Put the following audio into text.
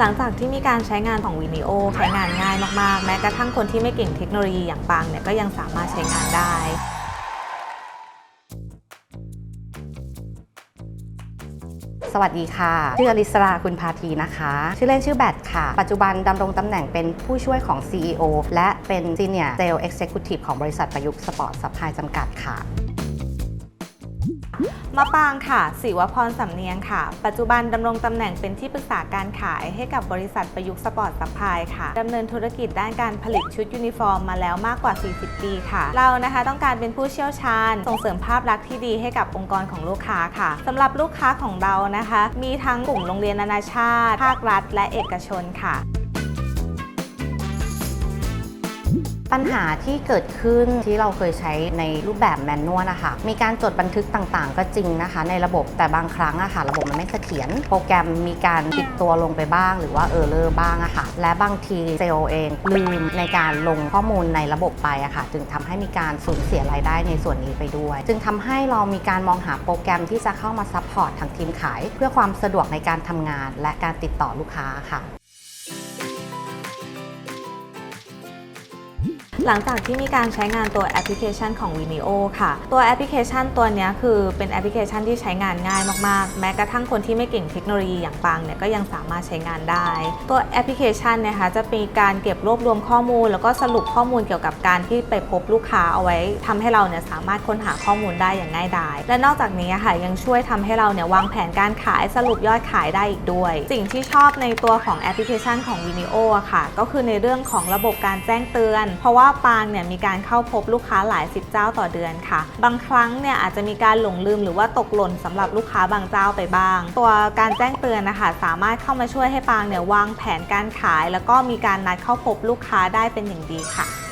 หลังจากที่มีการใช้งานของวิดีโอใช้งานง่ายมากๆ แม้กระทั่งคนที่ไม่เก่งเทคโนโลยีอย่างปางเนี่ยก็ยังสามารถใช้งานได้สวัสดีค่ะ ชื่ออลิสราคุณพาทีนะคะ ชื่อเล่นชื่อแบทค่ะ ปัจจุบันดำรงตำแหน่งเป็นผู้ช่วยของ CEO และเป็น Senior Sales Executive ของบริษัทประยุกต์สปอร์ตซัพพลายจำกัดค่ะ มะปางค่ะศิวพรสำเนียงค่ะ ปัจจุบันดำรงตำแหน่งเป็นที่ปรึกษาการขายให้กับบริษัทประยุกต์สปอร์ตซัพพลายค่ะดำเนินธุรกิจด้านการผลิตชุดยูนิฟอร์มมาแล้วมากกว่า 40 ปีค่ะ เรานะคะต้องการเป็นผู้เชี่ยวชาญ ส่งเสริมภาพลักษณ์ที่ดีให้กับองค์กรของลูกค้าค่ะสำหรับลูกค้าของเรานะคะ มีทั้งกลุ่มโรงเรียนนานาชาติ ภาครัฐ และเอกชนค่ะ ปัญหาที่เกิดขึ้นที่เราเคยใช้ในรูปแบบแมนนวลนะคะ มีการจดบันทึกต่างๆ ก็จริงนะคะ ในระบบแต่บางครั้งอะค่ะ ระบบมันไม่เสถียรโปรแกรมมีการปิดตัวลงไปบ้าง หรือว่าเออร์เลอร์บ้างอะค่ะ และบางทีเซลล์เองลืมในการลงข้อมูลในระบบไปอะค่ะ จึงทำให้มีการสูญเสียรายได้ในส่วนนี้ไปด้วย จึงทำให้เรามีการมองหาโปรแกรมที่จะเข้ามาซัพพอร์ตทางทีมขาย เพื่อความสะดวกในการทำงาน และการติดต่อลูกค้าค่ะ หลังจากที่มีการใช้งานตัวแอปพลิเคชันของ Vimeo ค่ะ ตัวแอปพลิเคชันตัวนี้คือเป็นแอปพลิเคชันที่ใช้งานง่ายมากๆ แม้กระทั่งคนที่ไม่เก่งเทคโนโลยีอย่างปางเนี่ยก็ยังสามารถใช้งานได้ ตัวแอปพลิเคชันนี่ยคะจะมีการเก็บรวบรวมข้อมูล แล้วก็สรุปข้อมูลเกี่ยวกับการที่ไปพบลูกค้าเอาไว้ทำให้เราเนี่ยสามารถค้นหาข้อมูลได้อย่างง่ายดาย และนอกจากนี้ค่ะยังช่วยทำให้เราเนี่ยวางแผนการขายสรุปยอดขายได้อีกด้วย สิ่งที่ชอบในตัวของแอปพลิเคชันของ Vimeo อะค่ะ ก็คือในเรื่องของระบบการแจ้งเตือน เพราะว่าปางเนี่ยมีการเข้าพบลูกค้าหลายสิบเจ้าต่อเดือนค่ะ บางครั้งเนี่ยอาจจะมีการหลงลืมหรือว่าตกหล่นสำหรับลูกค้าบางเจ้าไปบ้าง ตัวการแจ้งเตือนนะคะสามารถเข้ามาช่วยให้ปางเนี่ยวางแผนการขาย แล้วก็มีการนัดเข้าพบลูกค้าได้เป็นอย่างดีค่ะ